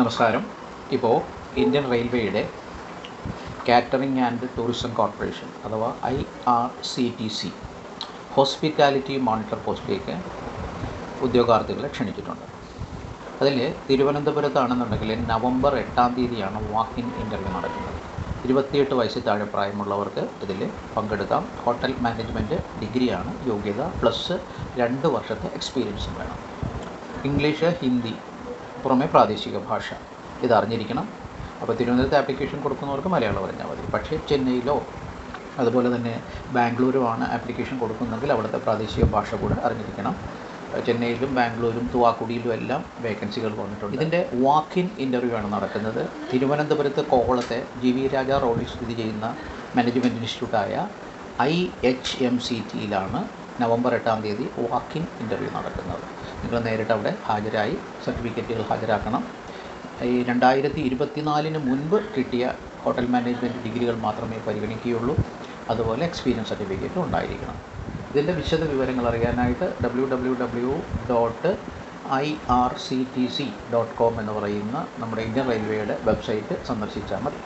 നമസ്കാരം. ഇപ്പോൾ ഇന്ത്യൻ റെയിൽവേയുടെ കാറ്ററിംഗ് ആൻഡ് ടൂറിസം കോർപ്പറേഷൻ അഥവാ I R C T C hospitality monitor പോസ്റ്റിലേക്ക് ഉദ്യോഗാർത്ഥികളെ ക്ഷണിച്ചിട്ടുണ്ട്. അതിൽ തിരുവനന്തപുരത്താണെന്നുണ്ടെങ്കിൽ നവംബർ എട്ടാം തീയതിയാണ് വാക്ക് ഇൻ ഇന്റർവ്യൂ നടക്കുന്നത്. ഇരുപത്തിയെട്ട് വയസ്സിൽ താഴെ പ്രായമുള്ളവർക്ക് ഇതിൽ പങ്കെടുക്കാം. ഹോട്ടൽ മാനേജ്മെന്റ് ഡിഗ്രിയാണ് യോഗ്യത പ്ലസ് രണ്ട് വർഷത്തെ എക്സ്പീരിയൻസും വേണം. ഇംഗ്ലീഷ് ഹിന്ദി പുറമെ പ്രാദേശിക ഭാഷ. ഇത് അറിഞ്ഞിരിക്കണം അപ്പോൾ തിരുവനന്തപുരത്ത് ആപ്ലിക്കേഷൻ കൊടുക്കുന്നവർക്ക് മലയാളം അറിഞ്ഞാൽ മതി. പക്ഷേ ചെന്നൈയിലോ അതുപോലെ തന്നെ ബാംഗ്ലൂരുമാണ് ആപ്ലിക്കേഷൻ കൊടുക്കുന്നതെങ്കിൽ അവിടുത്തെ പ്രാദേശിക ഭാഷ കൂടെ അറിഞ്ഞിരിക്കണം. ചെന്നൈയിലും ബാംഗ്ലൂരും തുവാക്കുടിയിലും എല്ലാം വേക്കൻസികൾ വന്നിട്ടുണ്ട്. ഇതിന്റെ വാക്ക് ഇൻ ഇന്റർവ്യൂ ആണ് നടക്കുന്നത്. തിരുവനന്തപുരത്ത് കോവളത്തെ ജി വി രാജ റോഡിൽ സ്ഥിതി ചെയ്യുന്ന മാനേജ്മെന്റ് ഇൻസ്റ്റിറ്റ്യൂട്ടായ ഐ എച്ച് എം സി ടിയിലാണ് നവംബർ എട്ടാം തീയതി വാക്ക് ഇൻ ഇന്റർവ്യൂ നടക്കുന്നത്. നിങ്ങൾ നേരിട്ട് അവിടെ ഹാജരായി സർട്ടിഫിക്കറ്റുകൾ ഹാജരാക്കണം. ഈ രണ്ടായിരത്തി ഇരുപത്തിനാലിന് മുൻപ് കിട്ടിയ ഹോട്ടൽ മാനേജ്മെന്റ് ഡിഗ്രികൾ മാത്രമേ പരിഗണിക്കുകയുള്ളൂ. അതുപോലെ എക്സ്പീരിയൻസ് സർട്ടിഫിക്കറ്റും ഉണ്ടായിരിക്കണം. ഇതിന്റെ വിശദ വിവരങ്ങൾ അറിയാനായിട്ട് W W W dot I R C T C dot com എന്ന് പറയുന്ന നമ്മുടെ ഇന്ത്യൻ റെയിൽവേയുടെ വെബ്സൈറ്റ് സന്ദർശിച്ചാൽ മതി.